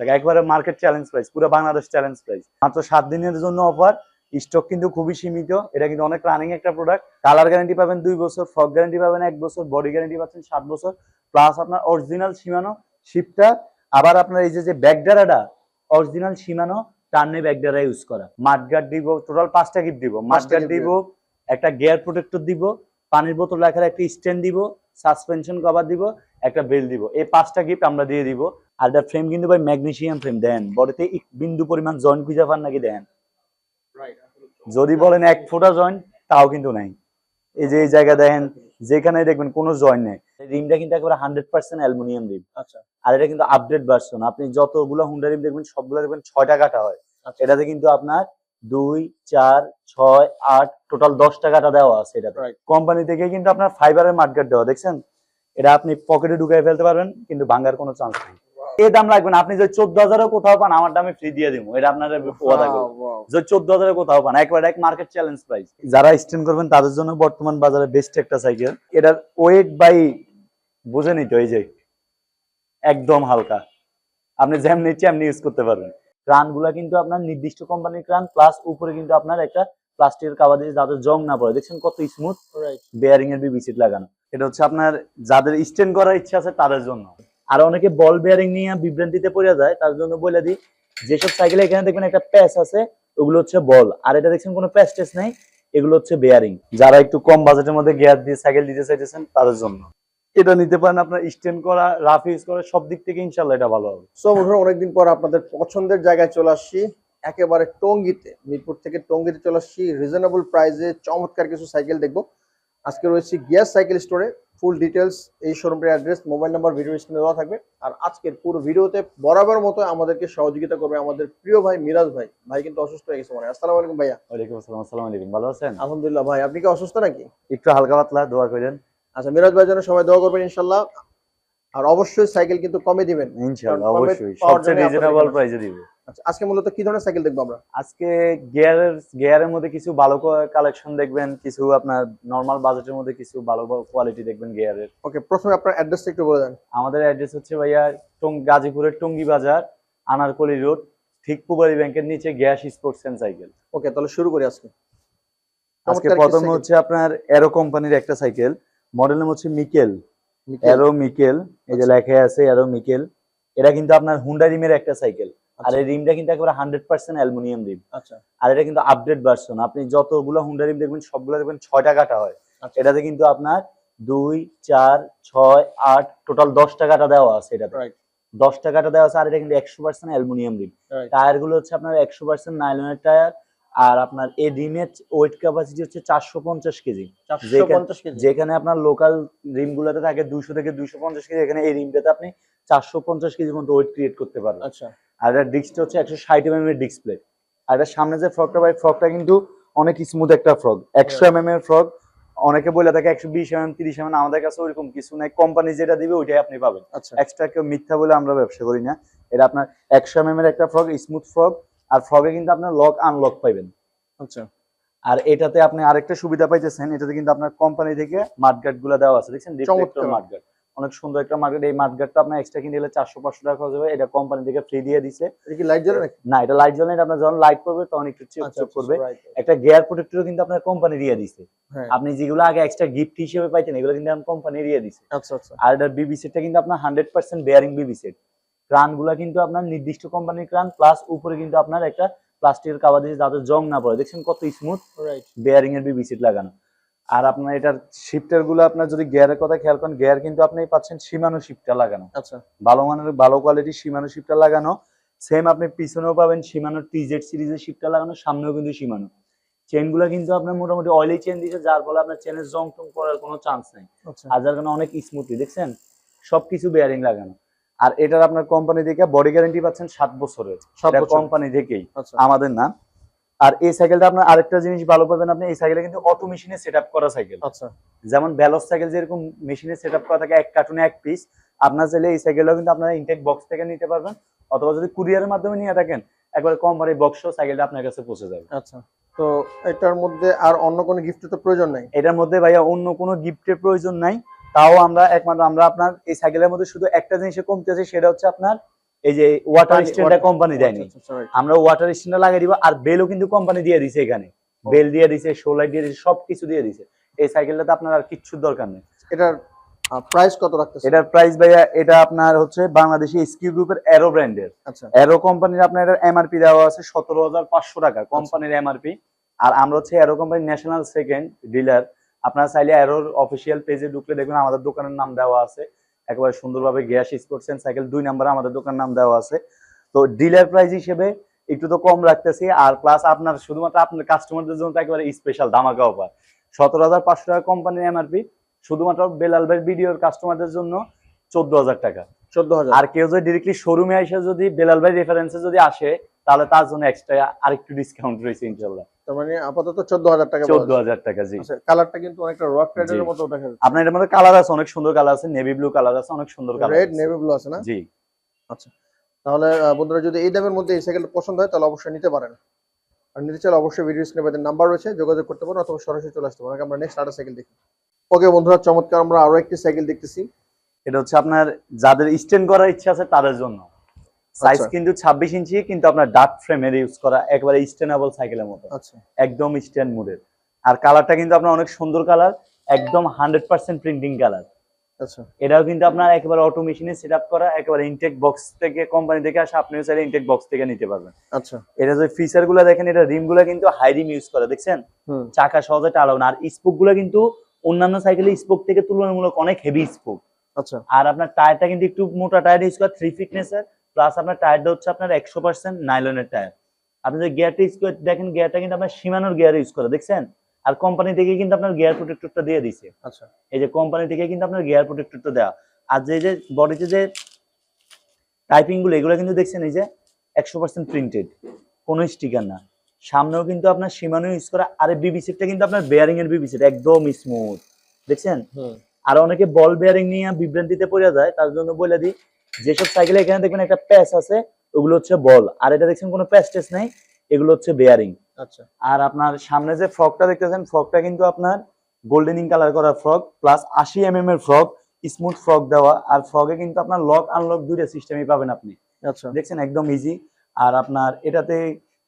টাকা একবারে market challenge price পুরো বাংলাদেশ চ্যালেঞ্জ প্রাইস মাত্র সাত দিনের জন্য অফার স্টক কিন্তু খুবই সীমিত এটা কিন্তু অনেক রানিং একটা প্রোডাক্ট কালার গ্যারান্টি পাবেন দুই বছর ফ্রক গ্যারান্টি পাবেন এক বছর বডি গ্যারান্টি পাচ্ছেন সাত বছর। প্লাস আপনার অরিজিনাল সীমানো শিপটা আবার আপনার এই যে যে ব্যাগডারাটা অরিজিনাল সীমানো টার্নে ব্যাগডারা ইউজ করা। মাঠগার্ড দিব টোটাল পাঁচটা গিফট দিব। মাঠগার্ড দিব একটা গিয়ার প্রোটেক্টর দিব পানির বোতল রাখার একটা স্ট্যান্ড দিব সাসপেনশন কভার দিব একটা বেল দিব। এই পাঁচটা গিফট আমরা দিয়ে দিব। আর এটা ফ্রেম কিন্তু ভাই ম্যাগনেসিয়াম ফ্রেম দেন। বডিতে এক বিন্দু পরিমাণ জয়েন্ট খুঁজে পান নাকি দেন। যদি বলেন এক ফোঁটা জয়েন্ট তাও কিন্তু নাই। এই যে এই জায়গা দেখেন যেখানে দেখবেন কোনো জয়েন্ট নেই। রিমটা কিন্তু একেবারে হান্ড্রেড পার্সেন্ট অ্যালুমিনিয়াম রিম আচ্ছা। আর এটা কিন্তু আপডেট ভার্সন আপনি যতগুলো হুন্ডা রিম দেখবেন সবগুলো দেখবেন ছয়টা কাটা হয়। আচ্ছা। এটাতে কিন্তু আপনার দুই চার ছয় আট টোটাল দশটা কাটা দেওয়া আছে এটাতে। কোম্পানি থেকে কিন্তু আপনার ফাইবারের মার্কেট দেওয়া দেখছেন? এটা আপনি পকেটে ঢুকাই ফেলতে পারবেন কিন্তু ভাঙার কোনো চান্স নেই। এই দাম লাগবে না। আপনি যদি চোদ্দ হাজারও কোথাও পান আমার দামে ফ্রি দিয়ে দিব। এটা আপনার ওয়াদা করব Wow, wow. যে চোদ্দ হাজারে কোথাও পান একবার এক মার্কেট চ্যালেঞ্জ প্রাইস যারা স্ট্যান্ড করবেন তাদের জন্য বর্তমান বাজারে বেস্ট একটা সাইকেল এটার ওয়েট বাই বুঝে নিতে ওই যে একদম হালকা। আপনি যেমনি ইচ্ছে এমনি ইউজ করতে পারবেন। ক্রানগুলা কিন্তু আপনার নির্দিষ্ট কোম্পানির ক্রান প্লাস উপরে কিন্তু আপনার একটা প্লাস্টিকের কাভার দিয়ে যাতে জং না পড়ে দেখছেন কত স্মুথ বেয়ারিং এর বিবি সিট লাগানো। এটা হচ্ছে আপনার যাদের স্ট্যান্ড করার ইচ্ছা আছে তাদের জন্য। আর অনেকে বল বেয়ারিং নিয়ে বিভ্রান্তিতে পড়ে যায়, তার জন্য বলে দিই, যেসব সাইকেলে এখানে দেখবেন একটা প্যাচ আছে, ওগুলো হচ্ছে বল আর এটা দেখছেন কোনো প্যাচ টেস নেই, এগুলো হচ্ছে বেয়ারিং যারা একটু কম বাজেটের মধ্যে গিয়ার দিয়ে সাইকেল দিতে চাইতেছেন, তাদের জন্য। এটা নিতে পারেন আপনার স্ট্যান্ড করা রাফ ইউজ করা, সব দিক থেকে ইনশাল্লাহ এটা ভালো হবে। সো বন্ধুরা, অনেকদিন পর আপনাদের পছন্দের জায়গায় চলে আসছি। একেবারে টঙ্গিতে, মিরপুর থেকে টঙ্গিতে চলে আসছি। রিজনেবল প্রাইসে চমৎকার কিছু সাইকেল দেখব। আজকে রয়েছে গিয়ার সাইকেল স্টোরে ফুল ডিটেলস এই শোরুমের অ্যাড্রেস মোবাইল নাম্বার ভিডিও স্ক্রিনে দেওয়া থাকবে। আর আজকের পুরো ভিডিওতে বরাবর মতো আমাদেরকে সহযোগিতা করবে আমাদের প্রিয় ভাই মিরাজ ভাই। ভাই কিন্তু অসুস্থ হয়ে গেছে মানে আসসালামু আলাইকুম ভাইয়া। ওয়ালাইকুম আসসালাম। আসসালামু আলাইকুম। ভালো আছেন? আলহামদুলিল্লাহ ভাই আপনি কি অসুস্থ নাকি? একটু হালকা পাতলা দোয়া করেন। আচ্ছা মিরাজ ভাই জন্য সবাই দোয়া করবেন ইনশাল্লাহ আর অবশ্যই সাইকেল কিন্তু কমে দিবেন। ইনশাআল্লাহ অবশ্যই। সবচেয়ে রিজনেবল প্রাইসে দিব। আচ্ছা আজকে মূলত কি ধরনের সাইকেল দেখব আমরা? আজকে গিয়ারের গিয়ারের মধ্যে কিছু ভালো কালেকশন দেখবেন কিছু আপনার নরমাল বাজেটের মধ্যে কিছু ভালো কোয়ালিটি দেখবেন গিয়ারের। ওকে প্রথমে আপনার অ্যাড্রেসটা একটু বলে দেন। আমাদের অ্যাড্রেস হচ্ছে ভাইয়া টং গাজীপুরের টঙ্গি বাজার আনারকলি রোড ঠিক পুবারি ব্যাংকের নিচে gas sports and cycle. Okay তাহলে শুরু করি আজকে। আজকে প্রথম হচ্ছে আপনার এরো কোম্পানির একটা সাইকেল মডেল নাম হচ্ছে মিকেল এরো মিকেল এই যে আচ্ছা। লেখা আছে অ্যারো মিকেল এটা কিন্তু আপনার হুন্ডা রিমের একটা সাইকেল। আর আচ্ছা, এই রিমটা কিন্তু একেবারে হান্ড্রেড পার্সেন্ট অ্যালুমিনিয়াম রিম। আচ্ছা। আর এটা কিন্তু আপডেট ভার্সন আপনি যতগুলো হুন্ডা রিম দেখবেন সবগুলো দেখবেন ছয়টা কাটা হয়। আচ্ছা। এটাতে কিন্তু আপনার দুই চার ছয় আট টোটাল দশটা কাটা দেওয়া আছে এটাতে। রাইট দশটা কাটা দেওয়া আছে আর এটা কিন্তু একশো পার্সেন্ট অ্যালুমিনিয়াম রিম। টায়ারগুলো হচ্ছে আপনার একশো পার্সেন্ট নাইলনের টায়ার আর আপনার এই রিমের ওয়েট ক্যাপাসিটি হচ্ছে চারশো পঞ্চাশ কেজি। যেখানে- আপনার লোকাল রিম গুলোতে থাকে দুইশো থেকে দুইশো পঞ্চাশ কেজি এখানে এই রিমটাতে আপনি চারশো পঞ্চাশ কেজি মতো ওয়েট ক্রিয়েট করতে পারবেন। আচ্ছা। আর ডিস্কটা হচ্ছে একশো ষাট এম এর ডিসপ্লে আর এটার সামনে যে ফ্রকটা ভাই ফ্রকটা কিন্তু অনেক স্মুথ একটা ফ্রক একশো এম এম এর ফ্রক অনেকে বলে থাকে একশো বিশ এম এম তিরিশ এম আমাদের কাছে ওইরকম কিছু নাই। কোম্পানি যেটা দিবে ওইটাই আপনি পাবেন। আচ্ছা। এক্সট্রা কেউ মিথ্যা বলে আমরা ব্যবসা করি না। এটা আপনার একশো এম এর একটা ফ্রক স্মুথ ফ্রক আর ফ্রগে কিন্তু আপনার লক আনলক পাইবেন। আচ্ছা। আর এটাতে আপনি আরেকটা সুবিধা পাইতেছেন এটাতে কিন্তু আপনার কোম্পানি থেকে মাঠগার্ডগুলো দেওয়া আছে। দেখছেন রিফ্লেক্টর চমৎকার। মাঠগার্ড অনেক সুন্দর একটা মার্কেট এই মাঠগার্ডটা আপনার এক্সট্রা কিনে নিলে চারশো পাঁচশো টাকা খরচ হবে। এটা কোম্পানি থেকে ফ্রি দিয়ে দিছে। লাইট জ্বলে না এটা লাইট জ্বলে না, আপনার যখন লাইট করবে তখন একটু চেক আচ্ছা চেক করবে. একটা গিয়ার প্রোটেক্টরও কিন্তু আপনার কোম্পানি দিয়ে দিছে। হ্যাঁ। আপনি যেগুলো আগে এক্সট্রা গিফট হিসেবে পাইতেন এগুলো কিন্তু কোম্পানি দিয়ে দিছে। আচ্ছা আচ্ছা। আর এটার বিবি সেটটা কিন্তু আপনার hundred percent bearing BB set ক্রানগুলা কিন্তু আপনার নির্দিষ্ট কোম্পানির ক্রান প্লাস উপরে কিন্তু আপনার একটা প্লাস্টিকের কাভার দিয়ে যাতে জং না পড়ে। দেখছেন কত স্মুথ বেয়ারিং এর বিবি সেট লাগানো। আর আপনার এটার শিফটারগুলো আপনার যদি গিয়ারের কথা খেয়াল করেন গিয়ার কিন্তু আপনি পাচ্ছেন সীমানো শিফটার লাগানো। আচ্ছা। ভালো মানের ভালো কোয়ালিটির সীমানো শিফটার লাগানো। সেম আপনি পিছনেও পাবেন সীমানো টিজেড সিরিজের শিফটার লাগানো সামনেও কিন্তু সীমানো। চেনগুলো কিন্তু আপনার মোটামুটি অয়েলি চেন দিয়েছে যার ফলে আপনার চেনের জং টং করার কোনো চান্স নেই। আচ্ছা। আর যার কারণে অনেক স্মুথলি দেখছেন? সবকিছু বেয়ারিং লাগানো। আর এটার আপনার কোম্পানি থেকে বডি গ্যারান্টি পাচ্ছেন সাত বছরের। কোম্পানি থেকেই আচ্ছা। আমাদের না। আর এই সাইকেলটা আপনার আরেকটা জিনিস ভালো পাবেন আপনি এই সাইকেলে কিন্তু অটো মেশিনে সেট করা সাইকেল আচ্ছা। যেমন ব্যালস সাইকেল যেরকম মেশিনে সেট করা থাকে এক কার্টুনে এক পিস আপনার চাইলে এই সাইকেলটাও কিন্তু আপনারা ইনটেক বক্স থেকে নিতে পারবেন অথবা যদি কুরিয়ারের মাধ্যমে নিয়ে থাকেন একবার কোম্পানি বক্স সাইকেলটা আপনার কাছে পৌঁছে যাবে। আচ্ছা। তো এটার মধ্যে আর অন্য কোনো গিফটের তো প্রয়োজন নাই? এটার মধ্যে ভাইয়া অন্য কোনো গিফটের প্রয়োজন নাই। তাও আমরা একমাত্র আমরা আপনার এই সাইকেলের মধ্যে শুধু একটা জিনিসে কমতে আছে সেটা হচ্ছে আপনার এই যে ওয়াটার স্ট্যান্ডটা কোম্পানি দেয়নি। আচ্ছা, আচ্ছা. আমরা ওয়াটার স্ট্যান্ডটা লাগিয়ে দিব আর বেলও কিন্তু কোম্পানি দিয়ে দিছে এখানে। বেল দিয়ে দিছে সোলার দিয়ে দিছে সবকিছু দিয়ে দিছে। এই সাইকেলটাতে আপনার আর কিচ্ছুর দরকার নেই। এটার প্রাইস কত রাখতেছে এটার প্রাইস ভাইয়া এটা আপনার হচ্ছে বাংলাদেশি এসকিউ গ্রুপের অ্যারো ব্র্যান্ডের আচ্ছা। অ্যারো কোম্পানির আপনার এটার এমআরপি দেওয়া আছে সতেরো হাজার পাঁচশো টাকা কোম্পানির এমআরপি আর আমরা হচ্ছে অ্যারো কোম্পানির ন্যাশনাল সেকেন্ড ডিলার আপনারা চাইলে অ্যারোর অফিসিয়াল পেজে ঢুকলে দেখবেন আমাদের দোকানের নাম দেওয়া আছে। একেবারে সুন্দরভাবে গ্যাস স্পোর্টস এন্ড সাইকেল দুই নাম্বারে আমাদের দোকানের নাম দেওয়া আছে। তো ডিলার প্রাইস হিসেবে একটু তো কম রাখতেছি আর প্লাস আপনার শুধুমাত্র আপনার কাস্টমারদের জন্য একেবারে স্পেশাল ধামাকা অফার সতেরো হাজার পাঁচশো টাকা কোম্পানির এমআরপি শুধুমাত্র বেলাল ভাই ভিডিওর কাস্টমারদের জন্য চোদ্দ হাজার টাকা। চোদ্দ হাজার। আর কেউ যদি ডিরেক্টলি শোরুমে এসে যদি বেলাল ভাই রেফারেন্সে যদি আসে তাহলে তার জন্য এক্সট্রা আরেকটু ডিসকাউন্ট রয়েছে ইনশাল্লাহ। তার মানে আপাতত চোদ্দ হাজার টাকা চোদ্দ হাজার টাকা জি। কালারটা কিন্তু অনেকটা রক রাইডারের মতো দেখা যাচ্ছে। আপনার এটার মধ্যে কালার আছে অনেক সুন্দর কালার আছে নেভি ব্লু কালার আছে অনেক সুন্দর কালার রেড নেভি ব্লু আছে না? জি। তাহলে বন্ধুরা যদি এই দামের মধ্যে এই সাইকেলটা পছন্দ হয় তাহলে অবশ্যই নিতে পারেন। আর নিতে চাইলে অবশ্যই ভিডিও স্ক্রিনে নাম্বার রয়েছে যোগাযোগ করতে পারেন অথবা সরাসরি চলে আসতে পারেন। আমরা নেক্সট আরেকটা সাইকেল দেখি। ওকে বন্ধুরা চমৎকার আমরা আরও একটি সাইকেল দেখতেছি। এটা হচ্ছে আপনার যাদের স্ট্যান্ড করার ইচ্ছা আছে তাদের জন্য। সাইজ আচ্ছা। কিন্তু ছাব্বিশ ইঞ্চি কিন্তু আপনার ডার্ক ফ্রেমের ইউজ করা একেবারে স্ট্যান্ডেবল সাইকেলের মতো। আচ্ছা। একদম স্ট্যান্ড মুডের আর কালারটা কিন্তু আপনার অনেক সুন্দর কালার একদম হান্ড্রেড পার্সেন্ট প্রিন্টিং কালার আচ্ছা। এটাও কিন্তু আপনার একেবারে অটো মেশিনে সেট আপ করা একেবারে ইনটেক বক্স থেকে কোম্পানি থেকে আসে আপনিও চাইলে ইনটেক বক্স থেকে নিতে পারবেন। আচ্ছা। এটা যে ফিচারগুলো দেখেন এটা রিমগুলো কিন্তু হাই রিম ইউজ করে দেখছেন? চাকা সহজে টালাও না। আর স্পোকগুলো কিন্তু অন্যান্য সাইকেলের স্পোক থেকে তুলনামূলক অনেক হেভি স্পোক আচ্ছা। আর আপনার টায়ারটা কিন্তু একটু মোটা টায়ার ইউজ করে থ্রি ফিটনেসের প্লাস আপনার টায়ারটা হচ্ছে আপনার একশো পার্সেন্ট নাইলনের টায়ার আপনি যে গিয়ারটা ইউজ করে দেখেন গিয়ারটা কিন্তু আপনার সীমানোর গিয়ার ইউজ করে দেখছেন? আর কোম্পানি থেকে কিন্তু আপনার গিয়ার প্রোটেক্টরটা দিয়ে দিছে। আচ্ছা। এই যে কোম্পানি থেকে কিন্তু আপনার গিয়ার প্রোটেক্টরটা দেওয়া। আর যে যে বডিতে যে টাইপিংগুলো এগুলো কিন্তু দেখছেন এই যে একশো পার্সেন্ট প্রিন্টেড কোনো স্টিকার না। সামনেও কিন্তু আপনার সীমানো ইউজ করা আর বিবি সেটটা কিন্তু আপনার বেয়ারিং এর বিবি সেট একদম স্মুথ দেখছেন? আর অনেকে বল বেয়ারিং নিয়ে বিভ্রান্তিতে পড়ে যায় তার জন্য বলে দিই যেসব সাইকেলে এখানে দেখবেন একটা প্যাচ আছে ওগুলো হচ্ছে বল। আর এটা দেখছেন কোনো প্যাচ টেস নাই এগুলো হচ্ছে বেয়ারিং আচ্ছা। আর আপনার সামনে যে ফ্রকটা দেখতেছেন ফ্রকটা কিন্তু আপনার গোল্ডেনিং কালার করা ফ্রক প্লাস আশি এম এম এর ফ্রক স্মুথ ফ্রক দেওয়া। আর ফ্রকে কিন্তু আপনার লক আনলক দুইটা সিস্টেমই পাবেন আপনি। আচ্ছা। দেখছেন? একদম ইজি আর আপনার এটাতে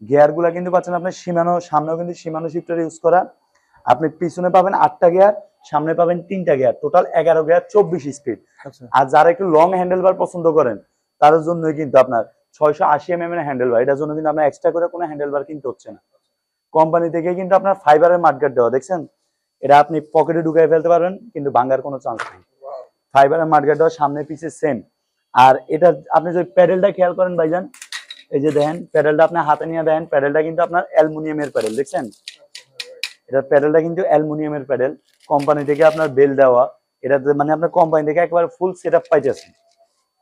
গিয়ারগুলা কিন্তু পাচ্ছেন আপনার সীমানো সামনেও কিন্তু সীমানো শিফটার ইউজ করা। আপনি পিছনে পাবেন আটটা গিয়ার সামনে পাবেন তিনটা গিয়ার টোটাল এগারো গিয়ার চব্বিশ স্পিড আচ্ছা। আর যারা একটু লং হ্যান্ডেল বার পছন্দ করেন তাদের জন্যই কিন্তু আপনার ছয়শো আশি এম এম এর হ্যান্ডেল বার এটার জন্য কিন্তু আপনার এক্সট্রা করে কোনো হ্যান্ডেল বার কিনতে হচ্ছে না। কোম্পানি থেকে কিন্তু আপনার ফাইবারের মার্কেট দেওয়া দেখছেন? এটা আপনি পকেটে ঢুকাই ফেলতে পারবেন কিন্তু ভাঙার কোনো চান্স নেই। ফাইবারের মার্কেট দেওয়া সামনে পিছে সেম আর এটা আপনি যদি প্যাডেলটা খেয়াল করেন ভাইজান এই যে দেখেন প্যাডেলটা আপনি হাতে নিয়ে দেখেন প্যাডেলটা কিন্তু আপনার অ্যালুমিনিয়ামের প্যাডেল দেখছেন? এটা প্যাডেলটা কিন্তু অ্যালুমিনিয়ামের প্যাডেল কোম্পানি থেকে আপনার বেল দেওয়া এটাতে মানে আপনার কোম্পানি থেকে একেবারে ফুল সেট আপ পাইতেছেন।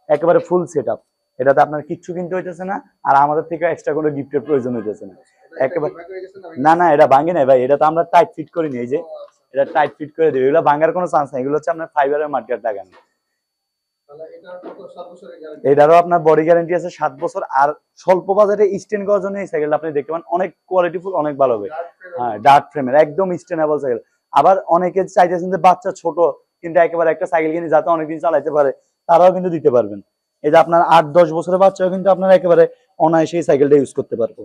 একেবারে ফুল সেট আপ এটাতে আপনার কিচ্ছু কিনতে হইতেছে না আর আমাদের থেকে এক্সট্রা কোনো গিফটের প্রয়োজন হইতেছে না। একেবারে না না এটা ভাঙে নাই ভাই এটা তো আমরা টাইট ফিট করিনি এই যে এটা টাইট ফিট করে দিই এগুলো ভাঙার কোনো চান্স নাই এগুলো হচ্ছে আপনার ফাইবারের মার্কেট লাগানো। এটারও আপনার বডি গ্যারান্টি আছে সাত বছর আর স্বল্প বাজারে স্টেন করার জন্য এই সাইকেলটা আপনি দেখতে পান অনেক কোয়ালিটিফুল অনেক ভালো হবে। হ্যাঁ ডার্ক ফ্রেমের একদম স্টেনেবল সাইকেল আবার অনেকে চাইতেছেন যে বাচ্চা ছোট কিন্তু একেবারে একটা সাইকেল কিনে যাতে অনেকদিন চালাইতে পারে তারাও কিন্তু দিতে পারবেন। এই যে আপনার আট দশ বছরের বাচ্চাও কিন্তু আপনার একেবারে অনায়াসে এই সাইকেলটা ইউজ করতে পারব।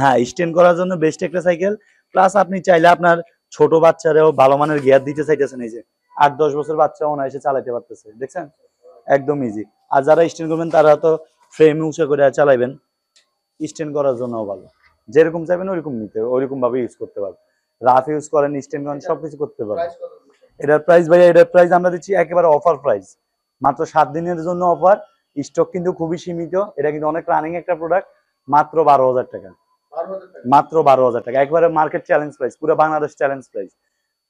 হ্যাঁ স্টেন করার জন্য বেস্ট একটা সাইকেল প্লাস আপনি চাইলে আপনার ছোট বাচ্চারাও ভালো মানের গিয়ার দিতে চাইতেছেন এই যে। আট দশ বছর বাচ্চা অনায়াসে চালাতে পারতেছে দেখছেন? একদম ইজি আর যারা স্টেন করবেন তারা তো ফ্রেম উঁচা করে চালাইবেন। স্টেন করার জন্য ভালো। যেরকম চাইবেন ওইরকম নিতে ওইরকম ভাবে ইউজ করতে পারবেন। রাফ ইউজ করেন স্টেন করেন সবকিছু করতে পারবেন। এটার প্রাইস ভাইয়া এটার প্রাইস আমরা দিচ্ছি একেবারে অফার প্রাইস মাত্র সাত দিনের জন্য অফার স্টক কিন্তু খুবই সীমিত। এটা কিন্তু অনেক রানিং একটা প্রোডাক্ট মাত্র বারো হাজার টাকা। মাত্র বারো হাজার টাকা। একবারে মার্কেট চ্যালেঞ্জ প্রাইস পুরো বাংলাদেশ চ্যালেঞ্জ প্রাইস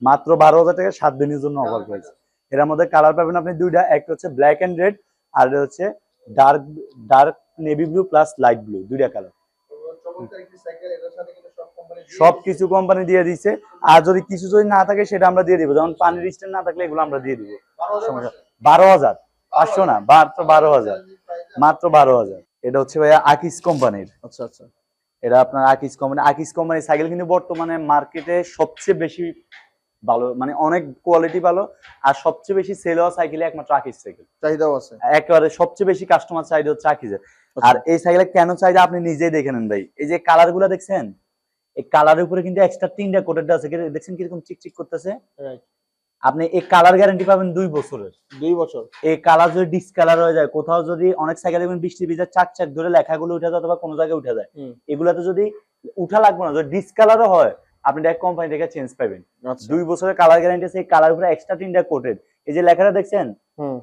মাত্র বারো হাজার টাকা সাত দিনের জন্য অফার প্রাইস এর মধ্যে কালার পাবেন আপনি দুইটা। একটা হচ্ছে ব্ল্যাক এন্ড রেড আর হচ্ছে dark dark navy blue plus light blue দুইটা কালার সব কিছু কোম্পানি দিয়ে দিচ্ছে। আর যদি কিছু যদি না থাকে সেটা আমরা দিয়ে দিব। যেমন পানির স্ট্যান্ড না থাকলে এগুলো আমরা দিয়ে দিব। বারো হাজার পাঁচশো। না মাত্র বারো হাজার। মাত্র বারো হাজার। এটা হচ্ছে ভাইয়া আকিস কোম্পানির আচ্ছা আচ্ছা। এটা আপনার আকিস কোম্পানি আকিস কোম্পানির সাইকেল কিন্তু বর্তমানে মার্কেটে সবচেয়ে বেশি ভালো মানে অনেক কোয়ালিটি ভালো। আর সবচেয়ে বেশি সেল হওয়া সাইকেল একমাত্র আকিজ সাইকেল চাহিদাও আছে। একেবারে সবচেয়ে বেশি কাস্টমার চাহিদা হচ্ছে আকিজের আর এই সাইকেলে কেন চাহিদা আপনি নিজেই দেখে নেন ভাই? এই যে কালারগুলা দেখছেন? এই কালারের উপরে কিন্তু এক্সট্রা তিনটা কোটেড আছে। দেখছেন কীরকম চিকচিক করতেছে. আপনি এই কালার গ্যারান্টি পাবেন দুই বছরের। দুই বছর। এই কালার যদি ডিসকালার হয়ে যায় কোথাও যদি অনেক সাইকেল দেখবেন বৃষ্টি ভিজা চাক চাক ধরে লেখাগুলো উঠে যায় অথবা কোনো জায়গায় উঠে যায়। এগুলাতে যদি উঠা লাগবে না যদি ডিসকালারও হয় আপনি এক কোম্পানি থেকে চেঞ্জ পাবেন। আচ্ছা। দুই বছরের কালার গ্যারান্টি আছে এই কালার উপরে এক্সট্রা তিনটা কোটেড এই যে লেখাটা দেখছেন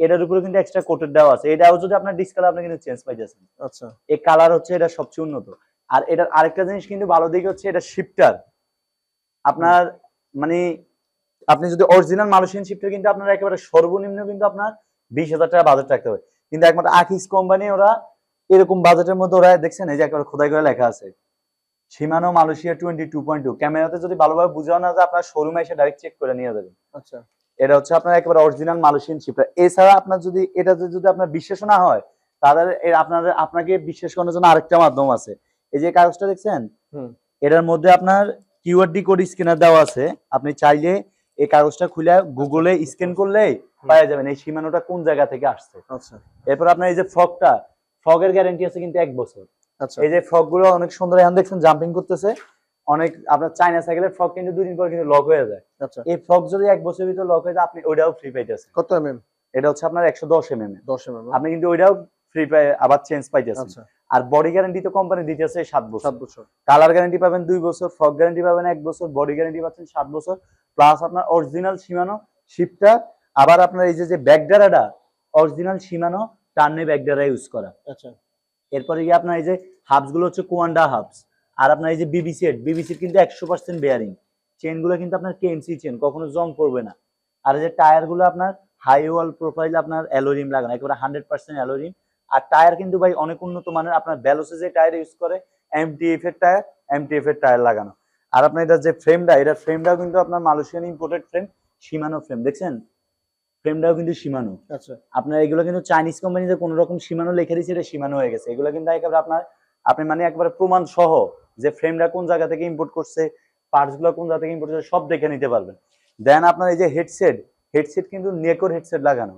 এটার উপরে কিন্তু এক্সট্রা কোটেড দেওয়া আছে। এটাও যদি আপনার ডিসকালার আপনি কিন্তু চেঞ্জ পাইতেছেন। আচ্ছা। এই কালার হচ্ছে এটা সবচেয়ে উন্নত। আর এটার আরেকটা জিনিস কিন্তু ভালো দিক হচ্ছে এটা শিফটার আপনার মানে আপনি যদি অরিজিনাল মালয়েশিয়ান শিফটার কিন্তু আপনার একেবারে সর্বনিম্ন কিন্তু আপনার বিশ হাজার টাকা বাজেট রাখতে হবে। কিন্তু একমাত্র আকিস কোম্পানি ওরা এরকম বাজেটের মধ্যে ওরা দেখছেন এই যে একেবারে খোদাই করে লেখা আছে। Shimano Malaysia twenty two point two ক্যামেরাতে যদি ভালোভাবে বুঝাও না যায় আপনার শোরুমে এসে ডাইরেক্ট চেক করে নিয়ে যাবেন আচ্ছা। এটা হচ্ছে আপনার একেবারে অরিজিনাল মালয়েশিয়ান শিপটা এছাড়া আপনার যদি এটা যদি আপনার বিশ্বাস না হয় তাহলে এর আপনাদের আপনাকে বিশ্বাস করানোর জন্য আরেকটা মাধ্যম আছে। এই যে কাগজটা দেখছেন? এটার মধ্যে আপনার কিউআরডি কোড স্ক্যানার দেওয়া আছে। আপনি চাইলে এই কাগজটা খুলে গুগলে স্ক্যান করলে পাওয়া যাবেন এই সীমানোটা কোন জায়গা থেকে আসছে। আচ্ছা। এরপর আপনার এই যে ফগটা ফগের গ্যারান্টি আছে কিন্তু এক বছর। এই যে ফগগুলো অনেক সুন্দর এখন দেখছেন জাম্পিং করতেছে। অনেক আপনার চাইনা সাইকেলের ফগ কিন্তু দুই দিন পর কিন্তু লক হয়ে যায়। আচ্ছা। এই ফগ যদি এক বছরের ভিতরে লক হয়ে যায় আপনি ওইটাও ফ্রি পাইতেছেন। কত এমএম এটা হচ্ছে আপনার একশো দশ এম এম দশ এমএম আপনি কিন্তু ওইটাও ফ্রি পাই আবার চেঞ্জ পাইতেছেন। আচ্ছা। আর বডি গ্যারান্টি তো কোম্পানি দিতেছে সাত বছর। সাত বছর। কালার গ্যারান্টি পাবেন দুই বছর ফ্রক গ্যারান্টি পাবেন এক বছর বডি গ্যারান্টি পাচ্ছেন সাত বছর। প্লাস আপনার অরিজিনাল সীমানো শিপটা আবার আপনার এই যে যে ব্যাগডারাটা অরিজিনাল সীমানো টার্নে ব্যাগডারা ইউজ করা। আচ্ছা। এরপরে গিয়ে আপনার এই যে হাবসগুলো হচ্ছে কোয়ান্ডা হাবস আর আপনার এই যে বিবিসি বিবিসির কিন্তু একশো পার্সেন্ট বেয়ারিং চেনগুলো কিন্তু আপনার কেএমসি চেন কখনো জং পড়বে না। আর এই যে টায়ারগুলো আপনার হাই ওয়াল প্রোফাইল আপনার অ্যালোরিম লাগানো, একেবারে হান্ড্রেড পার্সেন্ট অ্যালোরিম আর টায়ার কিন্তু ভাই অনেক উন্নত মানের, আপনার ব্যালোসে যে টায়ার ইউজ করে এমটিএফ এর টায়ার এমটিএফ এর টায়ার লাগানো। আর আপনার এটা যে ফ্রেমটা এটার ফ্রেমটাও কিন্তু আপনার Malaysian imported frame Shimano frame দেখছেন? ফ্রেমটাও কিন্তু সীমানো। আচ্ছা। আপনার এগুলো কিন্তু চাইনিজ কোম্পানিতে কোনো রকম সীমানো লিখে দিয়েছে এটা সীমানো হয়ে গেছে। এগুলো কিন্তু একেবারে আপনার আপনি মানে একবারে প্রমাণ সহ যে ফ্রেমটা কোন জায়গা থেকে ইম্পোর্ট করছে পার্টসগুলো কোন জায়গা থেকে ইম্পোর্ট করছে সব দেখে নিতে পারবেন। দেন আপনার এই যে হেডসেট হেডসেট কিন্তু নেকোর হেডসেট লাগানো।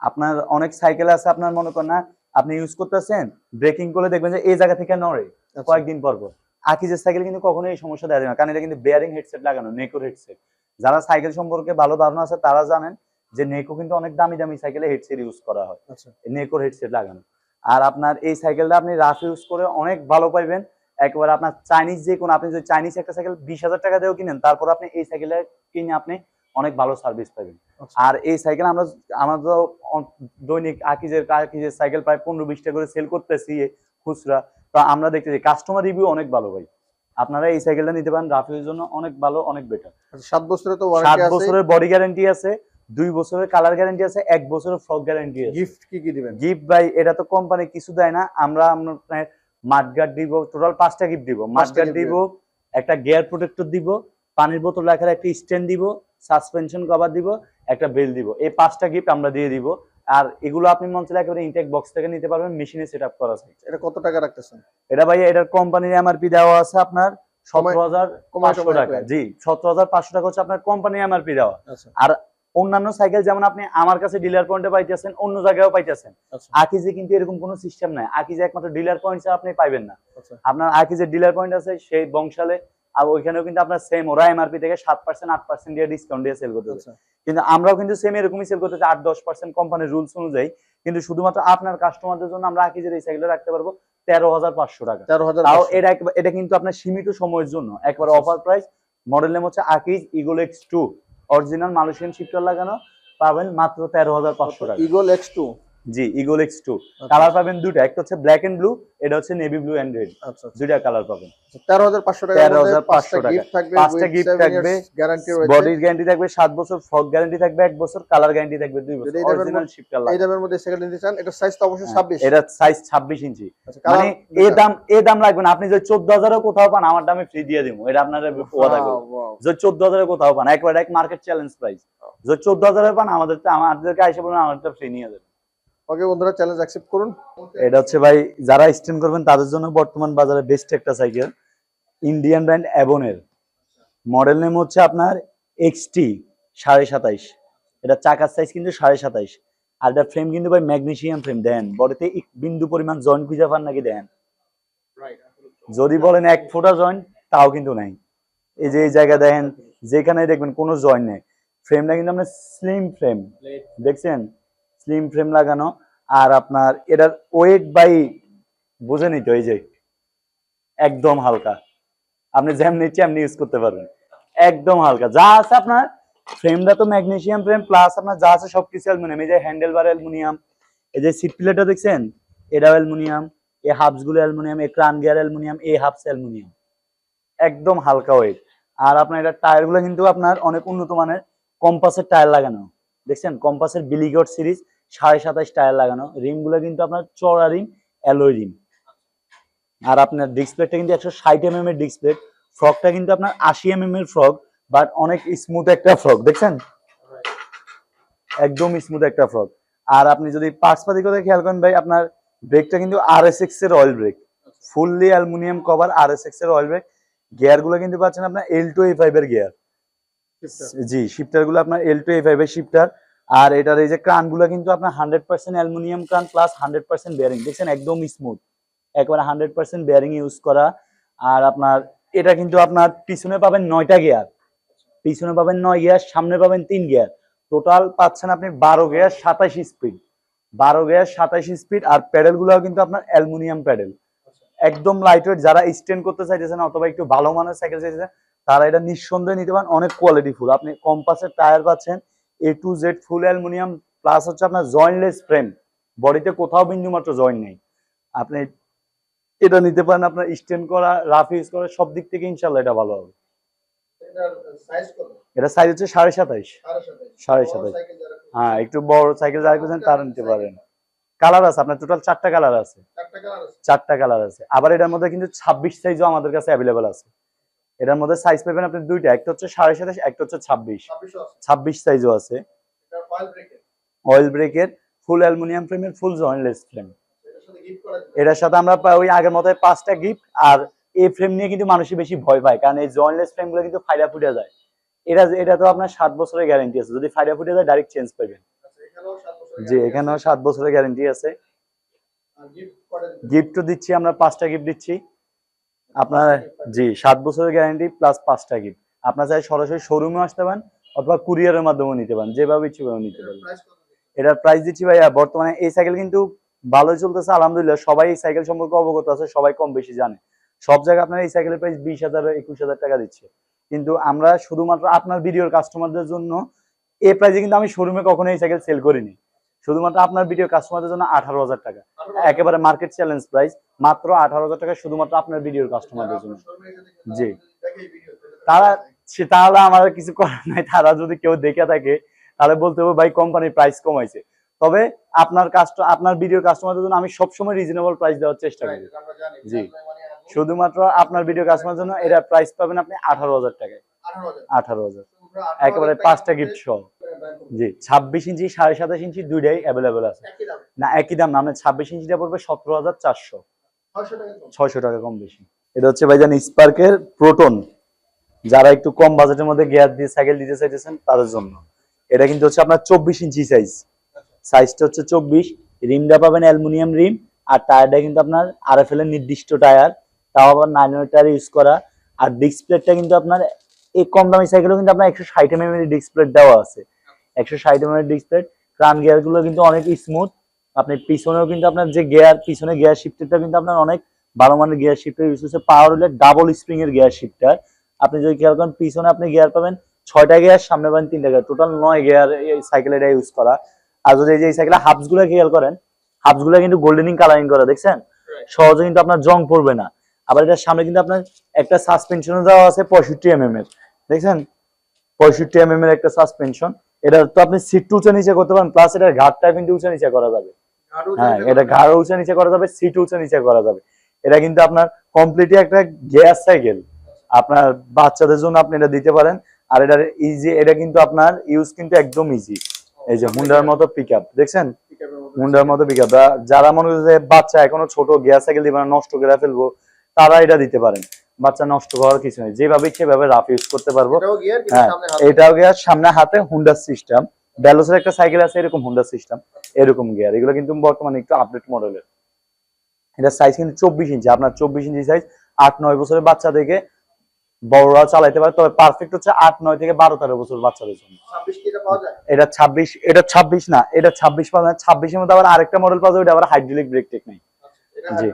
আপনার অনেক সাইকেল আছে আপনার মনে করেন না আপনি ইউজ করতেছেন ব্রেকিং করে দেখবেন যে এই জায়গা থেকে নড়ে আচ্ছা। কয়েকদিন পর পর। আকিজের সাইকেল কিন্তু কখনো এই সমস্যা দেখা যায় না কারণ এটা কিন্তু বেয়ারিং হেডসেট লাগানো নেকোর হেডসেট যারা সাইকেল সম্পর্কে ভালো ধারণা আছে তারা জানেন যে নেকো কিন্তু অনেক দামি দামি সাইকেলে হেডসেট ইউজ করা হয়। আচ্ছা। নেকোর হেডসেট লাগানো। আর আপনার এই সাইকেলটা আপনি রাফ ইউজ করে অনেক ভালো পাইবেন। একবার আপনার চাইনিজ যে কোনো আপনি যদি চাইনিজ একটা সাইকেল বিশ হাজার টাকা দিয়েও কিনেন তারপর আপনি এই সাইকেলটা কিনে আপনি অনেক ভালো সার্ভিস পাবেন আচ্ছা। আর এই সাইকেল আমরা আমরা তো দৈনিক আকিজের আকিজের সাইকেল প্রায় পনেরো বিশটা করে সেল করতেছি খুচরা। তো আমরা দেখতে দেখতেছি কাস্টমার রিভিউ অনেক ভালো ভাই। আপনারা এই সাইকেলটা নিতে পারেন রাফ ইউজের জন্য অনেক ভালো অনেক বেটার আচ্ছা, সাত বছরের তো সাত বছরের বডি গ্যারান্টি আছে। দুই বছরের কালার গ্যারান্টি আছে এক বছরের ফ্রক গ্যারান্টি আছে। গিফট কি কি দিবেন? গিফট ভাই এটা তো কোম্পানি কিছু দেয় না। আমরা আপনার মাঠগার্ড দিব টোটাল পাঁচটা গিফট দিব। মাঠগার্ড দিব একটা গিয়ার প্রোটেক্টর দিব পানির বোতল রাখার একটা স্ট্যান্ড দিব সাসপেনশন কভার দিব একটা বেল দিব। এই পাঁচটা গিফট আমরা দিয়ে দিব। আর এগুলো আপনি মন চাইলে একেবারে ইনটেক বক্স থেকে নিতে পারবেন মেশিনে সেট আপ করা আছে। এটা কত টাকা রাখতেছেন? এটা ভাই এটার কোম্পানির এমআরপি দেওয়া আছে আপনার সতেরো হাজার পাঁচশো টাকা। জি সতেরো হাজার পাঁচশো টাকা হচ্ছে আপনার কোম্পানির এমআরপি দেওয়া। আচ্ছা। অন্যান্য সাইকেল যেমন আপনি আমার কাছে ডিলার পয়েন্টে পাইতেছেন অন্য জায়গায়ও পাইতেছেন। আচ্ছা। আকিজে কিন্তু এরকম কোনো সিস্টেম নাই। আকিজে একমাত্র ডিলার পয়েন্ট ছাড়া আপনি পাইবেন না। আচ্ছা। আপনার আকিজের ডিলার পয়েন্ট আছে সেই বংশালে আর ওইখানেও কিন্তু আপনার সেম ওরা এমআরপি থেকে সাত পার্সেন্ট আট পার্সেন্ট দিয়ে ডিসকাউন্ট দিয়ে সেল করতে আচ্ছা। কিন্তু আমরাও কিন্তু সেম এরকমই সেল করতেছি আট দশ পার্সেন্ট কোম্পানির রুলস অনুযায়ী। কিন্তু শুধুমাত্র আপনার কাস্টমারদের জন্য আমরা আকিজের এই সাইকেলটা রাখতে পারব তেরো হাজার পাঁচশো টাকা। তেরো হাজার এটা এটা কিন্তু আপনার সীমিত সময়ের জন্য। একবার অফার প্রাইস মডেল নেম হচ্ছে Akij Eagle X two original Malaysian shifter লাগানো পাবেন মাত্র তেরো হাজার পাঁচশো টাকা। Eagle X two G Eagle X two colour পাবেন দুইটা একটা হচ্ছে ব্ল্যাক এন্ড ব্লু এটা হচ্ছে নেভি ব্লু এন্ড রেড আচ্ছা দুইটা কালার পাবেন। তেরো হাজার পাঁচশো টাকা 13,500 টাকা। গিফট থাকবে পাঁচটা gift থাকবে, গ্যারান্টি বডির গ্যারান্টি থাকবে সাত বছর ফগ গ্যারান্টি থাকবে এক বছর কালার গ্যারান্টি থাকবে দুই বছর। যদি এই দামের এই দামের মধ্যে সেকেন্ড নিতে চান এটা সাইজ তো অবশ্যই ছাব্বিশ। এটা সাইজ ছাব্বিশ ইঞ্চি। আচ্ছা, মানে colour দাম এই দাম লাগবে না। আপনি যদি চোদ্দ হাজারও কোথাও পান আমার দামে ফ্রি দিয়ে দিব। এটা আপনার ওয়াদা করব. যদি চোদ্দ হাজারে কোথাও পান একবার এক মার্কেট চ্যালেঞ্জ প্রাইস যদি চোদ্দ হাজারে পান আমাদের আমাদেরকে এসে বলুন আমাদেরটা ফ্রি নিয়ে ওকে বন্ধুরা চ্যালেঞ্জ অ্যাকসেপ্ট করুন। এটা হচ্ছে ভাই যারা স্টেন করবেন তাদের জন্য বর্তমান বাজারে বেস্ট একটা সাইকেল ইন্ডিয়ান ব্র্যান্ড অ্যাবনের মডেল নেম হচ্ছে আপনার এক্সটি সাড়ে সাতাইশ। এটা চাকার সাইজ কিন্তু সাড়ে সাতাইশ। আর এটা ফ্রেম কিন্তু ভাই ম্যাগনেসিয়াম ফ্রেম দেন। বডিতে বিন্দু পরিমাণ জয়েন্ট খুঁজে পান নাকি দেন। যদি বলেন এক ফোটা জয়েন্ট তাও কিন্তু নাই। এই যে এই জায়গা দেখেন যেখানে দেখবেন কোনো জয়েন্ট নেই। ফ্রেমটা কিন্তু আপনার স্লিম ফ্রেম দেখছেন? স্লিম ফ্রেম লাগানো আর আপনার এটার ওয়েট বাই বুঝে নিতে এই যে, একদম হালকা। আপনি যেমনি ইচ্ছে এমনি ইউজ করতে পারবেন। একদম হালকা। যা আছে আপনার ফ্রেমটা তো ম্যাগনেসিয়াম ফ্রেম প্লাস আপনার যা আছে সবকিছু অ্যালুমিনিয়াম এই যে হ্যান্ডেল বার অ্যালুমিনিয়াম এই যে সিট প্লেটটা দেখছেন? এটাও অ্যালুমিনিয়াম এই হাফসগুলো অ্যালুমিনিয়াম এই ক্রান গিয়ার অ্যালুমিনিয়াম এই হাফস অ্যালুমিনিয়াম একদম হালকা ওয়েট আর আপনার এটা টায়ারগুলো কিন্তু আপনার অনেক উন্নত মানের কম্পাসের টায়ার লাগানো। দেখছেন? কম্পাসের বিলিগড সিরিজ সাড়ে সাতাশ টায়ার লাগানো। রিমগুলো কিন্তু আপনার চড়া রিম অ্যালোয় রিম। আর আপনার ডিসপ্লেটা কিন্তু একশো ষাট এম এম এর ডিসপ্লে। ফ্রকটা কিন্তু আপনার আশি এম এম এর ফ্রক বাট অনেক স্মুথ একটা ফ্রক দেখছেন? একদম স্মুথ একটা ফ্রক। আর আপনি যদি পার্টসপাতি কথা খেয়াল করেন ভাই আপনার ব্রেকটা কিন্তু আর এস এক্সের oil brake fully aluminium cover R S এক্সের অয়েল ব্রেক গিয়ারগুলো কিন্তু পাচ্ছেন আপনার এল টু এ ফাইভ এর গিয়ার। জি শিফটারগুলো আপনার এল টু এ ফাইভ এর শিফটার আর এটার এই যে ক্রানগুলো কিন্তু আপনার hundred percent aluminium crank plus hundred percent bearing দেখছেন? একদম স্মুথ একবারে হান্ড্রেড পার্সেন্ট বেয়ারিং ইউজ করা। আর আপনার, এটা কিন্তু আপনার পিছনে পাবেন নয়টা গিয়ার পিছনে পাবেন নয় গিয়ার সামনে পাবেন তিন গিয়ার টোটাল পাচ্ছেন আপনি বারো গিয়ার সাতাইশ স্পিড বারো গিয়ার সাতাইশ স্পিড আর প্যাডেলগুলো কিন্তু আপনার অ্যালুমিনিয়াম প্যাডেল। একদম লাইট ওয়েট যারা স্ট্যান্ড করতে চাইতেছেন অথবা একটু ভালো মানের সাইকেল চাইতেছেন, তারা এটা নিঃসন্দেহে নিতে পারেন। অনেক কোয়ালিটি ফুল আপনি কম্পাসের টায়ার পাচ্ছেন A to Z full aluminium plus হচ্ছে আপনার জয়েন্টলেস ফ্রেম বডিতে কোথাও বিন্দু মাত্র জয়েন্ট নেই। আপনি এটা নিতে পারেন আপনার স্ট্যান্ড করা রাফ ইউজ করা সব দিক থেকে ইনশাল্লাহ এটা ভালো হবে। এটা সাইজ হচ্ছে সাড়ে সাতাইশ। সাড়ে সাতাইশ। হ্যাঁ একটু বড় সাইকেল যারা করছেন তারা নিতে পারেন। কালার আছে আপনার টোটাল চারটা কালার আছে। চারটা কালার আছে। আবার এটার মধ্যে কিন্তু ছাব্বিশ সাইজও আমাদের কাছে অ্যাভেলেবল আছে। এটার মধ্যে সাইজ পাবেন আপনি দুইটা একটা হচ্ছে সাড়ে সাতাশ একটা হচ্ছে ছাব্বিশ। ছাব্বিশ সাইজও আছে। অয়েল ব্রেকের ফুল অ্যালুমিনিয়াম ফ্রেমের ফুল জয়েন্টলেস ফ্রেম এটার সাথে আমরা ওই আগের মতো পাঁচটা গিফট আর এই ফ্রেম নিয়ে কিন্তু মানুষই বেশি ভয় পায় কারণ এই জয়েন্টলেস ফ্রেমগুলো কিন্তু ফাইডা ফুটে যায়। এটা এটা তো আপনার সাত বছরের গ্যারেন্টি আছে যদি ফাইডা ফুটে যায় ডাইরেক্ট চেঞ্জ পাবেন। জি এখানেও সাত বছরের গ্যারেন্টি আছে। গিফটও দিচ্ছি আমরা পাঁচটা গিফট দিচ্ছি। আপনার জি সাত বছরের গ্যারান্টি প্লাস পাঁচটা গিফট আপনার চাই সরাসরি শোরুমে আসতে পারেন অথবা কুরিয়ারের মাধ্যমে নিতে পারেন যেভাবে ইচ্ছে নিতে পারেন। এটার প্রাইস দিচ্ছি ভাইয়া বর্তমানে এই সাইকেল কিন্তু ভালোই চলতেছে আলহামদুলিল্লাহ। সবাই এই সাইকেল সম্পর্কে অবগত আছে সবাই কম বেশি জানে। সব জায়গায় আপনার এই সাইকেলের প্রাইস বিশ হাজার একুশ হাজার টাকা দিচ্ছে। কিন্তু আমরা শুধুমাত্র আপনার ভিডিওর কাস্টমারদের জন্য এই প্রাইসে কিন্তু আমি শোরুমে কখনো এই সাইকেল সেল করিনি। শুধুমাত্র আপনার ভিডিও কাস্টমারদের জন্য আঠারো হাজার টাকা। একেবারে মার্কেট চ্যালেঞ্জ প্রাইস মাত্র আঠারো হাজার টাকা শুধুমাত্র আপনার ভিডিওর কাস্টমারদের জন্য। জি। তারা সে তাহলে আমার কিছু করার নাই। তারা যদি কেউ দেখে থাকে তাহলে বলতে হবে ভাই কোম্পানির প্রাইস কমাইছে। তবে আপনার কাস্ট আপনার ভিডিও কাস্টমারদের জন্য আমি সবসময় রিজনেবল প্রাইস দেওয়ার চেষ্টা করি। জি। শুধুমাত্র আপনার ভিডিও কাস্টমার জন্য এটার প্রাইস পাবেন আপনি আঠারো হাজার টাকায়। আঠারো হাজার। একেবারে পাঁচটা গিফট সহ জি ছাব্বিশ ইঞ্চি সাড়ে সাতাশ ইঞ্চি দুইটাই অ্যাভেলেবেল আছে। না একই দাম না আপনার ছাব্বিশ ইঞ্চিটা পড়বে সতেরো হাজার চারশো। ছয়শো টাকা কম। বেশি। এটা হচ্ছে ভাইজান স্পার্কের প্রোটন যারা একটু কম বাজেটের মধ্যে গিয়ার দিয়ে সাইকেল দিতে চাইতেছেন তাদের জন্য। এটা কিন্তু হচ্ছে আপনার চব্বিশ ইঞ্চি সাইজ সাইজটা হচ্ছে চব্বিশ। রিমটা পাবেন অ্যালুমিনিয়াম রিম। আর টায়ারটা কিন্তু আপনার আর এফ এর নির্দিষ্ট টায়ার। তাও আবার নাইন টায়ার ইউজ করা। আর ডিসপ্লেটা কিন্তু আপনার এই কম দামি সাইকেলও কিন্তু আপনার একশো ষাট এম এম এর ডিসপ্লে দেওয়া আছে। একশো ষাট এম এর ডিসপ্লে ক্রান গিয়ারগুলো কিন্তু অনেক স্মুথ আপনি পিছনেও কিন্তু আপনার যে গিয়ার পিছনে গিয়ার শিফটারটা কিন্তু আপনার অনেক ভালো মানের গিয়ার শিফটার ইউজ হচ্ছে। পাওয়ার হলে ডাবল স্প্রিং এর গিয়ার শিফটার আপনি যদি খেয়াল করেন পিছনে আপনি গিয়ার পাবেন ছয়টা গিয়ার সামনে পাবেন তিনটা গিয়ার টোটাল নয় গিয়ার এই সাইকেল এটা ইউজ করা। আর যদি এই যে এই সাইকেলের হাবসগুলো খেয়াল করেন হাবসগুলো কিন্তু গোল্ডেনিং কালারিং করা দেখছেন? সহজে কিন্তু আপনার জং পড়বে না। আবার এটার সামনে কিন্তু আপনার একটা সাসপেনশন দেওয়া আছে পঁয়ষট্টি এম এম এর। দেখছেন? পঁয়ষট্টি এম এম এর একটা সাসপেনশন এটা তো আপনি সিট উঁচা নিচে করতে পারেন প্লাস এটার ঘাটটা কিন্তু উঁচা নিচে করা যাবে। হ্যাঁ এটা ঘাড় উঁচা নিচে করা যাবে সিট উঁচা নিচে করা যাবে। এটা কিন্তু আপনার কমপ্লিটলি একটা গ্যাস সাইকেল আপনার বাচ্চাদের জন্য আপনি এটা দিতে পারেন আর এটার ইজি এটা কিন্তু আপনার ইউজ কিন্তু একদম ইজি এই যে হুন্ডার মতো পিক আপ দেখছেন হুন্ডার মতো পিক আপ যারা মনে করছে যে বাচ্চা এখনও ছোট গ্যাস সাইকেল দিবে না নষ্ট করে ফেলব তারা এটা দিতে পারেন। বাচ্চা নষ্ট করার কিছু নেই। যেভাবে ইচ্ছে সেভাবে রাফ ইউজ করতে পারব। হ্যাঁ এটাও গিয়ার সামনে হাতে হুন্ডা সিস্টেম ব্যালোসের একটা সাইকেল আছে এরকম হুন্ডা সিস্টেম এরকম গিয়ার এগুলো কিন্তু বর্তমানে একটু আপডেট মডেলের এটা সাইজ কিন্তু চব্বিশ ইঞ্চি। আপনার চব্বিশ ইঞ্চি সাইজ আট নয় বছরের বাচ্চা থেকে বড়রা চালাইতে পারে। তবে পারফেক্ট হচ্ছে আট নয় থেকে বারো তেরো বছর বাচ্চাদের জন্য। এটা ছাব্বিশ এটা ছাব্বিশ না এটা ছাব্বিশ পাওয়া যায়। ছাব্বিশের মধ্যে আবার আরেকটা মডেল পাওয়া যায় ওটা আবার হাইড্রোলিক ব্রেক টেকনিক এটা জি।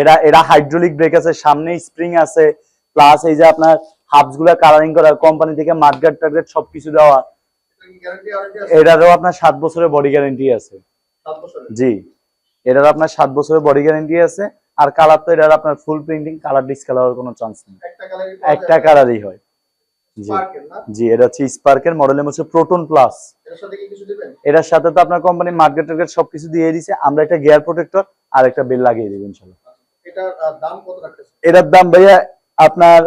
এটা এটা হাইড্রোলিক ব্রেক আছে সামনে স্প্রিং আছে প্লাস এই যে আপনার হাবসগুলা কালারিং করা কোম্পানি থেকে মাঠগার্ড টার্গেট সবকিছু দেওয়া এটারও আপনার সাত বছরের বডি গ্যারেন্টি আছে। জি। এটার আপনার সাত বছরের বডি গ্যারেন্টি আছে আর কালার তো এটার আপনার ফুল প্রিন্টিং কালার ডিসকালার হওয়ার কোনো চান্স নেই। একটা কালারই হয়। জি। এটা হচ্ছে স্পার্কের মডেল নেম হচ্ছে প্রোটন প্লাস। দিবেন? এটার সাথে তো আপনার কোম্পানি মার্কেট টার্গেট সবকিছু দিয়ে দিছে আমরা একটা গিয়ার প্রোটেক্টর আর একটা বেল লাগিয়ে দেবো ইনশাল্লাহ। এটার দাম কত রাখতেছে এটার দাম ভাইয়া আপনার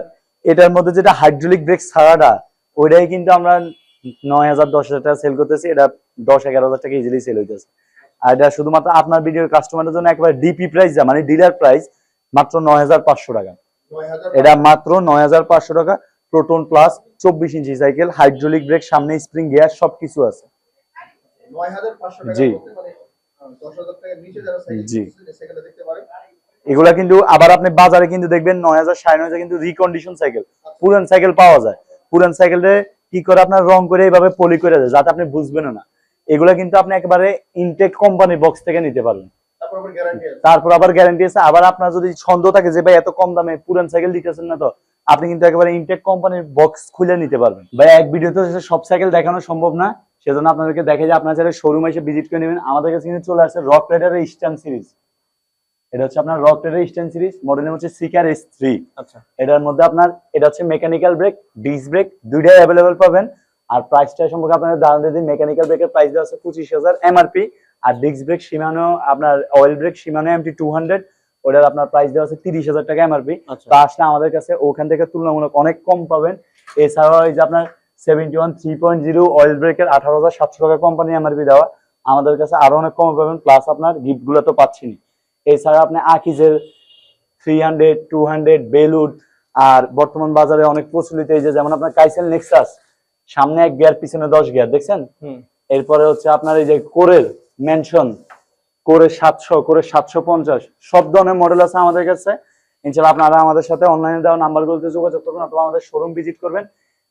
এটার মধ্যে যেটা হাইড্রোলিক ব্রেক ছাড়াটা ওইটাই কিন্তু আমরা নয় হাজার দশ হাজার টাকা সেল করতেছি এটা দশ এগারো হাজার টাকা ইজিলি সেল হইতেছে। আর এটা শুধুমাত্র আপনার ভিডিওর কাস্টমারের জন্য একবার ডিপি প্রাইস মানে ডিলার প্রাইস মাত্র নয় হাজার পাঁচশো টাকা। এটা মাত্র নয় হাজার পাঁচশো টাকা প্রোটন প্লাস চব্বিশ ইঞ্চি সাইকেল হাইড্রোলিক ব্রেক সামনে স্প্রিং গিয়ার সবকিছু আছে। জি। বলতে আহ, 10000 টাকার নিচে যারা সাইকেল জি। পারেন এগুলা কিন্তু আবার আপনি বাজারে কিন্তু দেখবেন নয় হাজার সাড়ে নয় হাজার কিন্তু রিকন্ডিশন সাইকেল পুরান সাইকেল পাওয়া যায়। পুরান সাইকেলে কি করে আপনার রং করে এইভাবে পলি করে দেয় যাতে আপনি বুঝবেন না। এগুলা কিন্তু আপনি একেবারে ইনটেক কোম্পানি বক্স থেকে নিতে পারবেন। তারপর আবার গ্যারান্টি আছে। আবার গ্যারান্টি আছে। আবার আপনার যদি ছন্দ থাকে যে ভাই এত কম দামে পুরান সাইকেল দিতেছেন না তো? আপনি কিন্তু একেবারে ইনটেক কোম্পানির বক্স খুলে নিতে পারবেন। ভাই এক ভিডিওতে সব সাইকেল দেখানো সম্ভব না সেজন্য আপনাদেরকে দেখে যে আপনার যারা শোরুমে এসে ভিজিট করে নেবেন। আমাদের কাছে কিন্তু চলে আসছে রক রাইডারের ইস্টার্ন সিরিজ এটা হচ্ছে আপনার rock rider eastern series model হচ্ছে সিকার এস থ্রি আচ্ছা। এটার মধ্যে আপনার এটা হচ্ছে মেকানিক্যাল ব্রেক ডিস ব্রেক দুইটাই অ্যাভেলেবেল পাবেন। আর প্রাইসটা সম্পর্কে আপনাদের ধারণা দিয়ে মেকানিক্যাল ব্রেকের প্রাইস দেওয়া আছে পঁচিশ হাজার এমআরপি আর ডিস্ক ব্রেক সীমানো আপনার oil brake Shimano MT two hundred ওটার আপনার প্রাইস দেওয়া আছে তিরিশ হাজার টাকা এমআরপি আচ্ছা। তো আসলে আমাদের কাছে ওখান থেকে তুলনামূলক অনেক কম পাবেন। এছাড়াও এই যে আপনার seventy one three point zero oil ব্রেকের আঠারো হাজার সাতশো টাকা কোম্পানি এমআরপি দেওয়া। আমাদের কাছে আরও অনেক কম পাবেন প্লাস আপনার গিফটগুলো তো পাচ্ছেনি। এছাড়া আপনি আকিজের থ্রি হান্ড্রেড টু হান্ড্রেড বেলুড আর বর্তমান বাজারে অনেক প্রচলিত এই যে যেমন আপনার কাইসেল নেক্সাস সামনে এক গিয়ার পিছনে দশ গিয়ার দেখছেন? এরপরে হচ্ছে আপনার এই যে কোরের মেনশন কোরে সাতশো, করে সাতশো পঞ্চাশ। সব ধরনের মডেল আছে আমাদের কাছে। ইনশাল্লাহ আপনারা আমাদের সাথে অনলাইনে দেওয়া নাম্বারগুলোতে যোগাযোগ করবেন অথবা আমাদের শোরুম ভিজিট করবেন।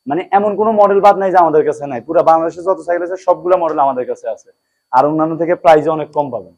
মানে এমন কোনো মডেল বাদ নাই যে আমাদের কাছে নাই। পুরো বাংলাদেশে যত সাইকেল আছে সবগুলো মডেল আমাদের কাছে আছে। আর অন্যান্য থেকে প্রাইসে অনেক কম পাবেন।